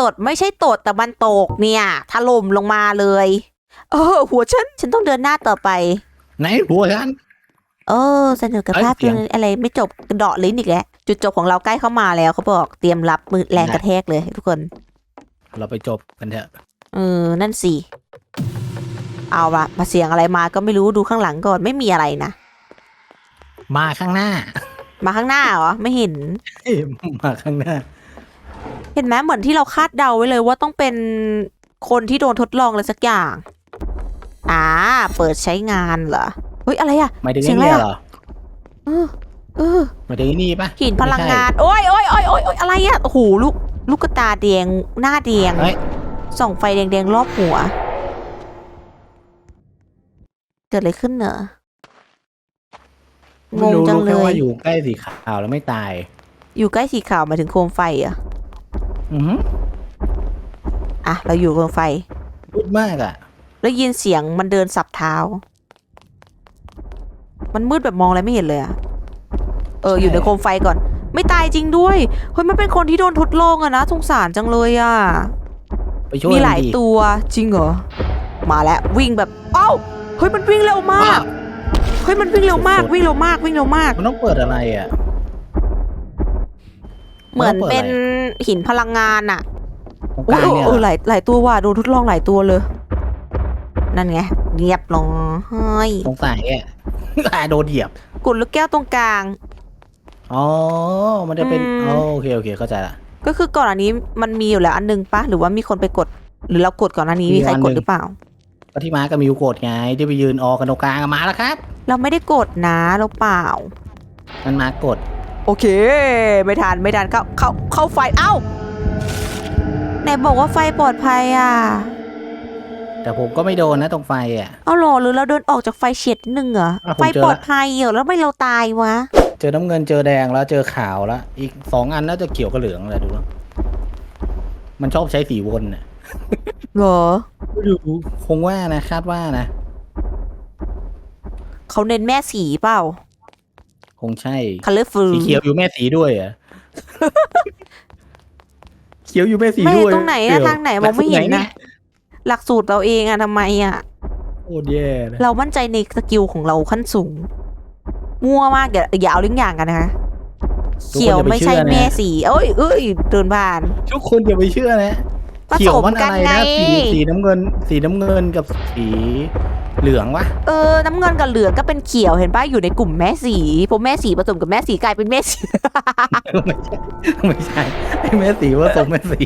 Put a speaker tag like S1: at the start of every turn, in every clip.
S1: ตดไม่ใช่ตดแต่มันตกเนี่ยถล่มลงมาเลย เออ หัวฉัน ฉันต้องเดินหน้าต่อไป
S2: ไหนหัวฉัน
S1: เออเสนอกับ
S2: เอ้ย
S1: ภาพ
S2: เสียง
S1: อะไรไม่จบเดาะลิ้นอีกแล้วจุดจบของเราใกล้เข้ามาแล้วเขาบอกเตรียมรับมือแรงกระแทกเลยทุกคน
S2: เราไปจบกันเถอะ
S1: เออนั่นสิเอาละมาเสียงอะไรมาก็ไม่รู้ดูข้างหลังก่อนไม่มีอะไรนะ
S2: มาข้างหน้า
S1: มาข้างหน้าเหรอ ไม่เห็น
S2: เอ้ยมาข้างหน้า
S1: เห็นไหมเหมือนที่เราคาดเดาไว้เลยว่าต้องเป็นคนที่โดนทดลองอะไรสักอย่าง อ่า เปิดใช้งานเหรอเฮ้ยอะไรอะ
S2: หมายถึง
S1: เสียง
S2: ไอ้
S1: อะไร
S2: เนี่ย
S1: อะ
S2: เหรอ
S1: เออเออ
S2: หมายถึงไอ้นี่ปะ
S1: หินพลังงาน
S2: ไม่
S1: โอ้ยโอ้ยโอ้ยโอ้ยโอ้ยอะไรอะโอ้โหลูกลูกกระตาแดงหน้าแดง
S2: ใช่เฮ้ย
S1: ส่องไฟแดงๆรอบหัว เกิดอะไรขึ้นเนอะงง
S2: รู้
S1: จัง
S2: รู้
S1: เล
S2: แค่ว่าย
S1: ย
S2: อยู่ใกล้สีขาวแล้วไม่ตาย
S1: อยู่ใกล้สีขาวหมายถึงโคมไฟเหรอะ
S2: อือหือ
S1: อะ เราอยู่โคมไฟ
S2: พูดมากอะ
S1: แล้วยินเสียงมันเดินสับเท้า มันมืดแบบมองอะไรไม่เห็นเลยอะเออ
S2: ใช่
S1: อยู่ในโคมไฟก่อน ไม่ตายจริงด้วย เฮ้ย มันเป็นคนที่โดนทดลองอะนะสงสารจังเลยอะ
S2: ไปช่วย
S1: มี
S2: น
S1: หลาย
S2: ดิ
S1: ตัว จริงเหรอ มาแล้ว วิ่งแบบ เอ้า เฮ้ย มันวิ่งเร็วมากเฮ้ย มันวิ่งเร็วมาก วิ่งเร็วมาก วิ่งเร็วมาก
S2: มันต้องเปิดอะไรอะ
S1: เหมือน
S2: มันต้องเปิด
S1: เป็น
S2: อะไร
S1: หินพลังงานอะ
S2: ตรง
S1: โอ้
S2: ก
S1: ย
S2: ลางเนี่ย
S1: เอ
S2: เหร
S1: อ
S2: อ
S1: หลายหลายตัวว่ะโดนทดลองหลายตัวเลย นั่นไงเงียบลงเฮ้ย
S2: ตรงสายอะอ่าโดนเหยียบ
S1: กุดลูกแก้วตรงกลาง
S2: อ๋อ มันจะเป็น
S1: อืม
S2: อ๋อโอเคโอเคเข้าใจละ
S1: ก็คือก่อนอันนี้มันมีอยู่แล้วอันหนึงปะหรือว่ามีคนไปกด หรือเรากดก่อนอันนี้
S2: มี
S1: มีใคร
S2: อัน
S1: ก
S2: หนึ่
S1: ด
S2: ง
S1: หรือเปล่า
S2: ก็ที่มากับมิวโกดไงที่ไปยืนออกันตรงกลางอะมาแล้วครับ
S1: เราไม่ได้กดนะเราเปล่า
S2: มันมากด
S1: โอเค ไม่ทันไม่ทันเข้าเข้าเข้าไฟเอ้าไหนบอกว่าไฟปลอดภัยอะ
S2: แต่ผมก็ไม่โดนนะตรงไฟอะ
S1: เอาหรอหรือเราเดินออกจากไฟเฉียดนิดนึงเหรอ
S2: อะผม
S1: ไฟ
S2: เจอ
S1: ปลอดภัยเหรอแล้วทำไม่เราตายวะ
S2: เจอน้ำเงินเจอแดงแล้วเจอขาวแล้ว อีกสองอันน่าจะเขียวกับเหลืองอะไรดูแล้วมันชอบใช้สีวนน่ะ
S1: เหรอ
S2: ไม่รู้คงว่านะคาดว่านะ
S1: เขาเน้นแม่สีเปล่า
S2: คงใช่
S1: colorful
S2: สีเขียวอยู่แม่สีด้วยอะ เขียวอยู่แม่สี
S1: ไม่
S2: ด้วย
S1: ตรงไหน
S2: เดี๋
S1: อะ
S2: ยว
S1: ทางไหนมองไม่เห็น
S2: หลั
S1: นะ
S2: กสูตรไย
S1: หลักสูตรเราเองอะทำไมอะ
S2: โคตรแย่นะ
S1: เรามั่นใจในสกิลของเราขั้นสูง มั่วมากอย่าอย่าเอาลิ้งอย่างกันนะคะเขียวไม่ใช่แม่สีเอ้ยเอ้ยเดินผ่าน
S2: ทุกคนอย่าไปเชื่อนะ
S1: ผสม
S2: เขียวมันอะไร
S1: กันไง
S2: นะสีสีน้ำเงิน สีน้ำเงินกับสีเหลืองวะ
S1: เออ น้ำเงินกับเหลืองก็เป็นเขียวเห็นป่ะอยู่ในกลุ่มแม่สีพอแม่สีผสมกับแม่สีกลายเป็นแม่สี
S2: ไม่ใช่ไอ้แม่สีผสมแม่สี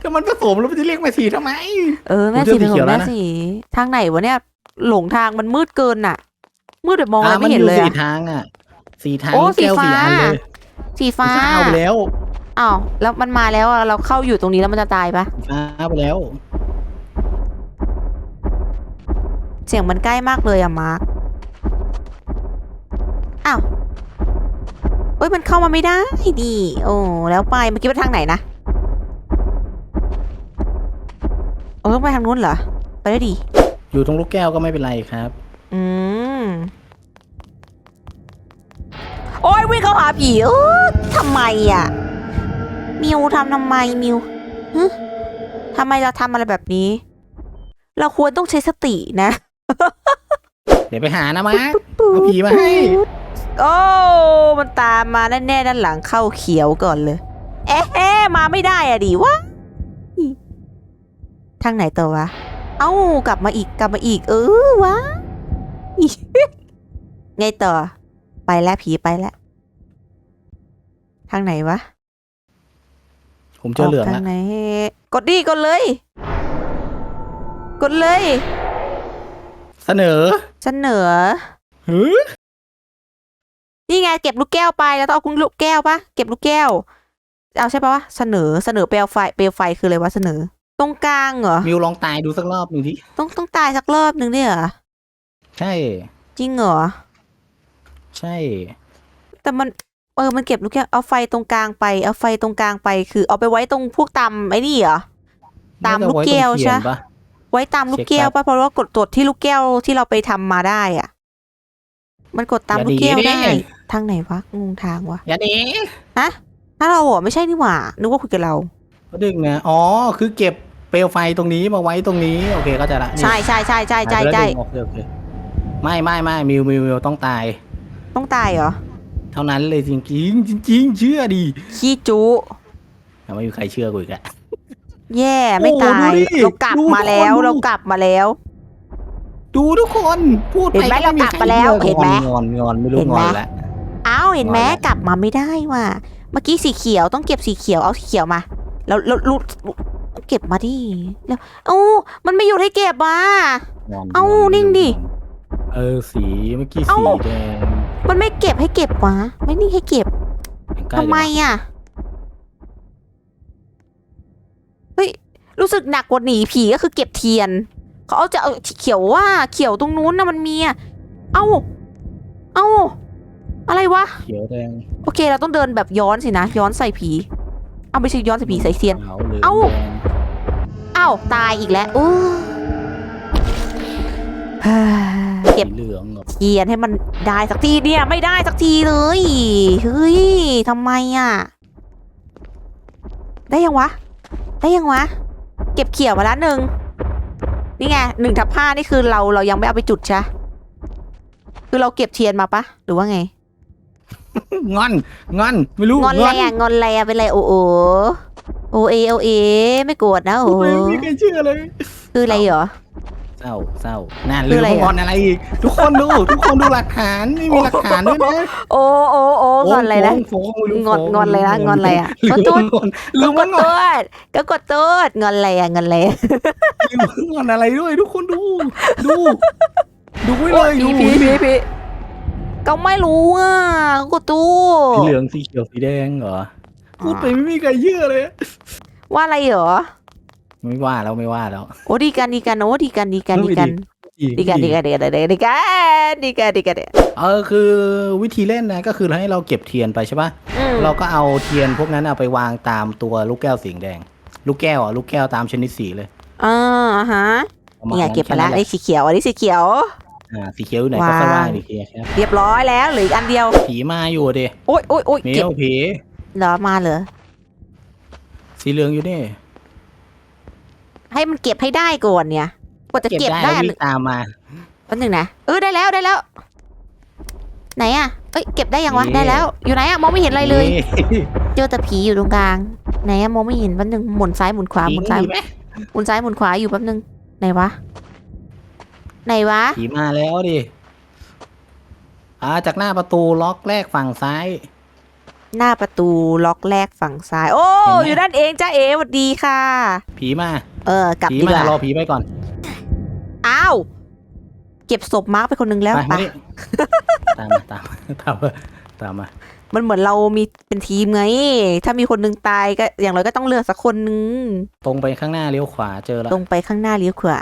S2: ถ้ามันผสมแล้วมันจะเรียกแม่สีทำไม
S1: เออแม่สี
S2: ผมเจอสี
S1: ผส
S2: เขีย
S1: ม
S2: วแล้ว
S1: แม่
S2: นะ
S1: สีทางไหนวะเนี่ย หลงทางมันมืดเกินน่ะ มืดแบบมองอะไร
S2: อะ
S1: ไม่เห็นเลย
S2: สี
S1: อะ
S2: ทางอะ สีทาง
S1: โอ้
S2: แก้ว
S1: สี
S2: สี
S1: ฟ้า
S2: อันเลย
S1: สีฟ้า
S2: ฟ้าเอาไปแล้ว
S1: อ้าวแล้วมันมาแล้วอะเราเข้าอยู่ตรงนี้แล้วมันจะตายปะ
S2: ฟ้าไปแล้ว
S1: เสียงมันใกล้มากเลยอะมาร์คอ้าวเอ้ยมันเข้ามาไม่ได้ดิโอ้แล้วไปเมื่อกี้ไปทางไหนนะเออไปทางนู้นเหรอไปได้ดี
S2: อยู่ตรงลูกแก้วก็ไม่เป็นไรครับ
S1: อืม โอ้ยวิ่งเข้าหาผีเออทำไมอะ มิวทำทำไมมิวฮะทำไมเราทำอะไรแบบนี้ เราควรต้องใช้สตินะ
S2: เดี๋ยวไปหานะมาร์คเอาผีมาให้
S1: โอ้ มันตามมาแน่ๆด้านหลังเข้าเขียวก่อนเลย เอ๊ะเอ๊ะมาไม่ได้อะดิวะทางไหนต่อวะ เอ้ากลับมาอีกกลับมาอีก เออวะ ไงต่อ ไปแล้วผีไปแล้ว ทางไหนวะ
S2: ผมเจอเหลือง
S1: กทา
S2: ละ
S1: งไหนกดดิกดเลย กดเลย
S2: เสนอ
S1: เสนอ
S2: เฮ้ย
S1: นี่ไงเก็บลูกแก้วไปแล้วต้องเอาลูกแก้วปะเก็บลูกแก้ว เอาใช่ปะวะเสนอเสนอเปลวไฟเปลวไฟคืออะไรวะเสนอ ตรงกลางเหรอ
S2: มิวลองตายดูสักรอบหนึ่งที
S1: ต้องต้องตายสักรอบหนึ่งเนี่ยเหรอ
S2: ใช่
S1: จริงเหรอ
S2: ใช่
S1: แต่มัน เออ มันเก็บลูกแก้วเอาไฟตรงกลางไปเอาไฟตรงกลางไป คือเอาไปไว้ตรงพวกตำไอ้นี่เหรอตามลูกแก้วใช่
S2: น่าจะไตรงเทียนปะ
S1: ไว้ตามลูกแก้ว
S2: เช็คแป๊
S1: ปะ
S2: บ
S1: เพราะว่ากดตรวจที่ลูกแก้วที่เราไปทำมาได้อะ มันกดตาม
S2: อย่า
S1: ลูกแก้ว
S2: ดีดิ
S1: ได้ทางไหนวะงงทางวะ
S2: อย่าดี
S1: ฮะถ้าเราเหรอไม่ใช่นี่หว่านึกว่าคุยกับเรา
S2: เก็ดึงนะอ๋อคือเก็บเปลวไฟตรงนี้มาไว้ตรงนี้โอเคก็จะละนี่
S1: ใช่ใช่ใช่ใช่ใช่
S2: หายไป
S1: ใช่
S2: แล้วดึงโอเคโอเคไม่ไม่ไม่มิวมิวมิวต้องตาย
S1: ต้องตายเหรอ
S2: เท่านั้นเลยจริงจริงๆจริงๆเชื่อดิ
S1: ขี้จุ
S2: ยังไม่มีใครเชื่อกูอีกอะ
S1: แย่ไม่
S2: โอ้
S1: ตาย
S2: ดูดิ
S1: เรากลับ
S2: ดู
S1: มาแล้ว
S2: คนดู
S1: เรากลับมาแล้ว
S2: ดูทุกคนพูด
S1: เห็นไหม
S2: ก็
S1: เรากลับมาแล้ว
S2: ใครชื่อ
S1: เห็นไหม
S2: งอนงอนไม่รู้
S1: เห็น
S2: ง
S1: ไหม
S2: อนแล้ว
S1: อ้าวเห็นไหม
S2: ว่าแล้ว
S1: กลับมาไม่ได้ว่ะเมื่อกี้สีเขียวต้องเก็บสีเขียวเอาสีเขียวมา แล้วแล้วลุเก็บมาดิแล้วเอ้ามันไม่หยุดให้เก็บว่ะ
S2: งอน
S1: เอ้าง
S2: อน
S1: นิ่งดิ
S2: เออสีเมื่อกี้
S1: เอ้า
S2: สีแดง
S1: มันไม่เก็บให้เก็บวะไม่นี่ให้เก็บ
S2: ใกล้
S1: ทำไม
S2: เลย
S1: อะเฮ้ยรู้สึกหนักกว่าหนีผีก็คือเก็บเทียนเขาเอาจะเอาเขียวว่าเขียวตรงนู้นนะมันมีอะเอ้าเอ้าอะไรวะ
S2: เขียวแดง
S1: โอเคเราต้องเดินแบบย้อนสินะ ย้อนใส่ผี เอาไม่ใช่ย้อนใส่ผีใส่เซียน
S2: ขาวหลืง
S1: เอ้า
S2: แดง
S1: อ้าวตายอีกแล้วอู้ฮ่า เก็บ
S2: สีเหลืองเหรอ
S1: เทียนให้มันได้สักทีเนี่ยไม่ได้สักทีเลยเฮ้ยทำไมอะ ได้ยังวะ ได้ยังวะ เก็บเขียวมาแล้วหนึ่งนี่ไงหนึ่งทับห้านี่คือเราเรายังไม่เอาไปจุดใช่ปะคือเราเก็บเทียนมาปะหรือว่าไง
S2: งอนงอนไม่รู้
S1: งอนอะไรอะงอนอะไรอะเป็นไรโอโอโอเอโอเอไม่โกรธนะโอ้
S2: พูดเลยไม่มีใครเชื่อเลย
S1: คืออะไรเหรอ
S2: เศร้าเศร้าน่า
S1: คื
S2: ลื
S1: อ
S2: ม
S1: อะไร
S2: ว่าง
S1: อะ
S2: อนอะไรอีก ทุกคนดู ทุกคนดูหลักฐานไม่มีหลักฐานด้วยนะ
S1: โอ้โอ้โอ้งอนอะไรนะ
S2: ฟ้องฟ้องไม่รู้
S1: งอน
S2: ฟ้
S1: งอนอะไรนะงอนอะไรอะ
S2: ลื
S1: ขอ
S2: ม
S1: โทษ
S2: งอนลื
S1: ก็
S2: ม
S1: ก
S2: ว่า
S1: ด
S2: งอน
S1: ตูดก็กดตูดงอนอะไรอะงอนอะไร
S2: ลืมว่างอนอะไรด้วย ทุกคนดู ดู ดูไว้เลย
S1: ผี
S2: ดู
S1: ผีผีผีก็ไม่รู้อะก็กดตู
S2: สี
S1: ด
S2: เหลืองสีเขียวสีแดงเหรอพูดไปไม่มีใครเชื่อเลย
S1: ว่าอะไรเหรอ
S2: ไม่ว่าแล้วไม่ว่าแล้ว
S1: โอ้ดีกันดีกันโอ้ดีกันดีกันดีกัน
S2: อี
S1: ดีกันดีกันดีกันดีกันดีกันดีกันดีกัน
S2: เออคือวิธีเล่นนะก็คือให้เราเก็บเทียนไปใช่ปะ
S1: อืม
S2: เราก็เอาเทียนพวกนั้นเอาไปวางตามตัวลูกแก้วสีแดง ลูกแก้วอะลูกแก้วตามชนิดสีเลย
S1: อ่าฮะ
S2: ประมาณ
S1: เนี่ยเก็บไปแล้ว
S2: ค่
S1: ไอ้
S2: นั้นหะ
S1: สีเขียวอันนี้สีเขียว
S2: อ่าสีเขียวอยู่ไหนก็
S1: วาง
S2: ค่อยว่างดีเคียครับ
S1: เรียบร้อยแล้วเหลืออีกอันเดียว
S2: ผีมาอยู่ดิ
S1: โอ๊ยโอ๊ยโอ๊ย
S2: เมี
S1: เก็บ
S2: ยวผี
S1: เหรอมาเหรอ
S2: สีเหลืองอยู่นี่
S1: ให้มันเก็บให้ได้ก่อนเนี่ยกว่าจะเก็บได้
S2: แล้ว
S1: อัน
S2: วิ่งตามมา
S1: แป๊บหนึงนะเออได้แล้วได้แล้ว ไหนอะเอ้ยเก็บได้ยังวะ
S2: นี่
S1: ได้แล้ว อยู่ไหนอะมองไม่เห็นอะไรเลย
S2: นี่
S1: เจอแต่ผีอยู่ตรงกลาง ไหนอะมองไม่เห็นแป๊บนึงหมุนซ้ายหมุนขวาหมุนซ้าย
S2: ผีไหม
S1: หมุนซ้ายหมุนขวาอยู่แป๊บนึงไหนวะไหนวะ
S2: ผีมาแล้วดิอ่าจากหน้าประตูล็อกแรกฝั่งซ้าย
S1: หน้าประตูล็อกแรกฝั่งซ้าย โอ้
S2: เห็นไหม
S1: อยู่ด้านเองจ้าเอ๋สวัสดีค่ะ
S2: ผีมา
S1: เออกลับ
S2: ผี
S1: ดีก
S2: มา
S1: ว่า ร
S2: อผีไปก่อน
S1: อ้าว เก็บศพมาร์กไปคนหนึงแล้ว
S2: ไป
S1: ไป
S2: มานี่ตามมาตามมาตามมาตามมา
S1: มันเหมือนเรามีเป็นทีมไง ถ้ามีคนหนึงตายก็อย่างไรก็ต้องเลือกสักคนหนึง
S2: ตรงไปข้างหน้าเลี้ยวขวาเจอแล้ว
S1: ตรงไปข้างหน้าเลี้ยวขวา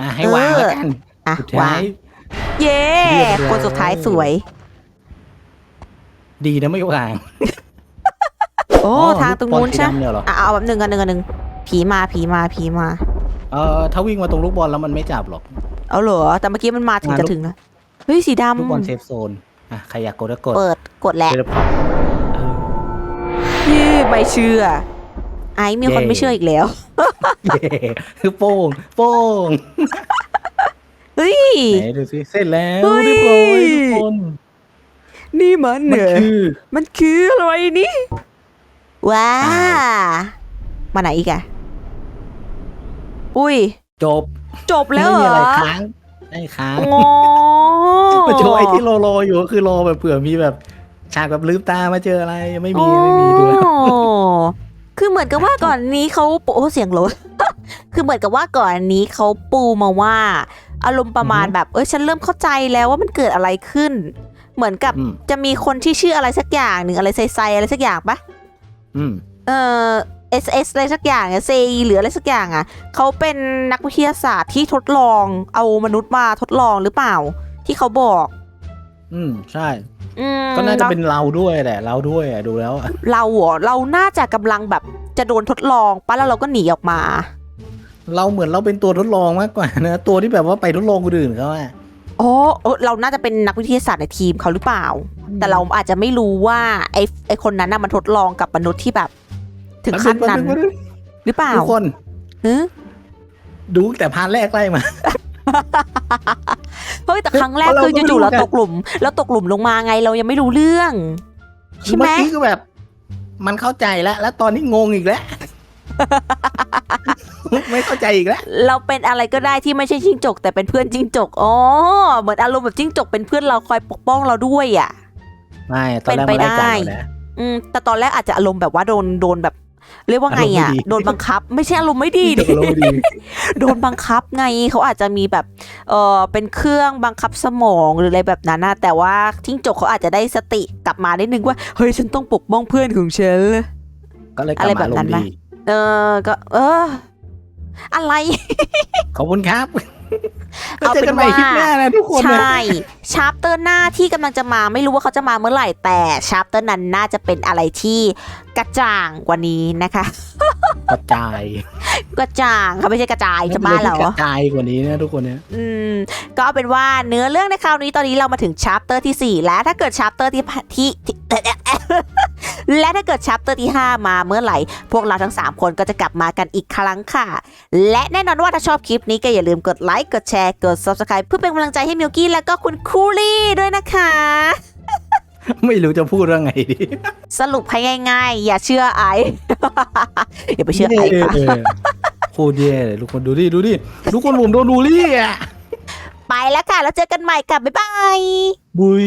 S2: อะให้วาง
S1: เออ
S2: แล้วกัน
S1: อะ
S2: สุดท้าวา
S1: ง
S2: ย
S1: เย้
S2: เรียบร้อย
S1: คนสุดท้ายสวย
S2: ดีนะไม่วาง
S1: โอ้
S2: อ๋อ
S1: ทางตรงนู้น
S2: ลูกบอลสี
S1: ใช่
S2: ดำเนี่ยเหรอ
S1: อะเอาแบบหนึ่งกันหนึ่งกันหนึ่ง ผีมาผีมาผีมา
S2: เออถ้าวิ่งมาตรงลูกบอลแล้วมันไม่จับหรอก
S1: เอาเหรอ แต่เมื่อกี้มันมาถึง
S2: มา
S1: จะ
S2: ลูก
S1: ถึงนะเฮ้ยสีด
S2: ลูกบอลเซฟโซน อะ ใครอยากกดก็กดำ
S1: เปิดกดแหละ
S2: เทเลพอร์ตเออ
S1: ยี่ไม่เชื่อ ไอ้มีคน
S2: เย้
S1: ไม่เชื่ออีกแล้ว
S2: เย้คือโป้ง โป้ง
S1: เฮ้ย
S2: ไหนดูสิ เสร็จแล้ว
S1: เฮ้ย
S2: เรียบร้อยทุกคน
S1: นี่มันเห
S2: มัน
S1: นือ
S2: คือ
S1: มันคืออะไรนี่ ว้า
S2: อ้าว
S1: มาไหนอีกอะอุ้ย
S2: จบ
S1: จบแล้ว
S2: ไม่
S1: เหร
S2: มี
S1: อ
S2: อะไรค้างได้ค้าง
S1: งอ
S2: มาโจไอ้ที่รอรออยู่ก็คือรอแบบเผื่อมีแบบฉากแบบลืมตามาเจออะไรไม่มีไม่มีด้วย
S1: โอ้คือเหมือนกับว่าก่อนนี้เขาโอ้เสียงรถ คือเหมือนกับว่าก่อนนี้เขาปูมาว่า อารมณ์ประมาณแบบ เอ้ยฉันเริ่มเข้าใจแล้วว่ามันเกิดอะไรขึ้น เหมือนกับ
S2: อืม
S1: จะมีคนที่ชื่ออะไรสักอย่างหนึ่งอะไรไซๆอะไรสักอย่างปะ
S2: อืม
S1: เออ S S อะไรสักอย่างอะ C หรืออะไรสักอย่างอะเขาเป็นนักวิทยาศาสตร์ที่ทดลองเอามนุษย์มาทดลองหรือเปล่า ที่เขาบอก
S2: อืมใช่
S1: อืม
S2: ก็น่าจะ
S1: แล้ว
S2: เป็นเราด้วยแหละ เราด้วยอะดูแล้วอะ
S1: เราเหรอเราน่าจะกำลังแบบจะโดนทดลองปะแล้วเราก็หนีออกมา
S2: เราเหมือนเราเป็นตัวทดลองมากกว่านะตัวที่แบบว่าไปทดลองคนอื่นเขาอะ
S1: โอ้เออเราน่าจะเป็นนักวิทยาศาสตร์ในทีมเขาหรือเปล่า แต่เราอาจจะไม่รู้ว่าไอ้ไอ้คนนั้นน่ะมันทดลองกับมนุษย์ที่แบบ ถึงขั้นนั้น
S2: แป๊บนึง
S1: หรือเปล่า
S2: ทุกคน
S1: เฮ้ย
S2: ดูแต่พานแรกไล่มา
S1: เฮ้ย แต่ครั้งแรก
S2: เรา
S1: คือ
S2: ไม่
S1: จู่ๆ
S2: รู้
S1: เรา
S2: กัน
S1: ตกหลุมเราตกหลุมลงมาไงเรายังไม่รู้เรื่อง ใช่ไหม
S2: เมื่อกี้ก็แบบ มันเข้าใจแล้ว แล้วตอนนี้งงอีกแล้วไม่เข้าใจอีกแล้ว
S1: เราเป็นอะไรก็ได้ที่ไม่ใช่จิ้งจก แต่เป็นเพื่อนจิ้งจก อ๋อ เหมือนอารมณ์แบบจิ้งจกเป็นเพื่อนเราคอยปกป้องเราด้วยอะ
S2: ไม่ ตอนแรก
S1: เป็น
S2: มัน
S1: ไป
S2: ไล่จับ
S1: ได้
S2: เรานะ
S1: อืม แต่ตอนแรกอาจจะอารมณ์แบบว่าโดนโดนแบบ เรียกว่าไงอะ
S2: อารมณ์ไม่ดี
S1: โดนบังคับ ไม่ใช่อารมณ์ไม่ดี
S2: จ
S1: ดิ
S2: บแล้วดี
S1: โดนบังคับไงเขาอาจจะมีแบบเออเป็นเครื่องบังคับสมองหรืออะไรแบบนั้นนะแต่ว่าทิ้งจกเขาอาจจะได้สติกลับมาได้นึงว่าเฮ้ยฉันต้องปกป้องเพื่อนของฉัน
S2: ก็เลยกลับ
S1: อะไร
S2: มา
S1: แบบ
S2: ล
S1: นั้
S2: ง
S1: นไหม
S2: ดี
S1: เออก็ เออ อะไร
S2: ขอบคุณครับ
S1: เอา
S2: เจอ
S1: เป็
S2: กัน
S1: น
S2: ใหม่
S1: ว่า
S2: คลิปหน้านะทุกคน
S1: ใช
S2: นะ่
S1: ชาร์ปเตอร์หน้าที่กำลังจะมาไม่รู้ว่าเขาจะมาเมื่อไหร่แต่ชาร์ปเตอร์นั้นน่าจะเป็นอะไรที่กระจ่างกว่านี้นะคะ
S2: กระจาย
S1: กระจ่างเขาไม่ใช่กระจายจะบ้าเหรอ
S2: กระจายกว่านี้นะทุกคนเนี่ย
S1: อืมก็เอาเป็นว่าเนื้อเรื่องในคราวนี้ตอนนี้เรามาถึงชาร์ปเตอร์ที่ 4 แล้วถ้าเกิดชาร์ปเตอร์ที่ที่ที่ และถ้าเกิดชาร์ปเตอร์ที่5 มาเมื่อไหร่ พวกเราทั้ง 3 คนก็จะกลับมากันอีกครั้งค่ะ และแน่นอนว่าถ้าชอบคลิปนี้ก็อย่าลืมกดไลค์กดแชร์กด subscribe เพื่อเป็นกำลังใจให้มิวกี้แล้วก็คุณคูลี่ด้วยนะคะ
S2: ไม่รู้จะพูดเรื่องไงดี
S1: สรุปให้ง่ายๆ อย่าเชื่อไออย่าไปเชื่อไอค่ะ
S2: เออโคตรแย่เลยทุกคนดูดิดูดิทุกคนผมโดนบูลลี่อะ
S1: ไปแล้วค่ะ แล้วเจอกันใหม่ค่ะ บ๊ายบาย
S2: บุย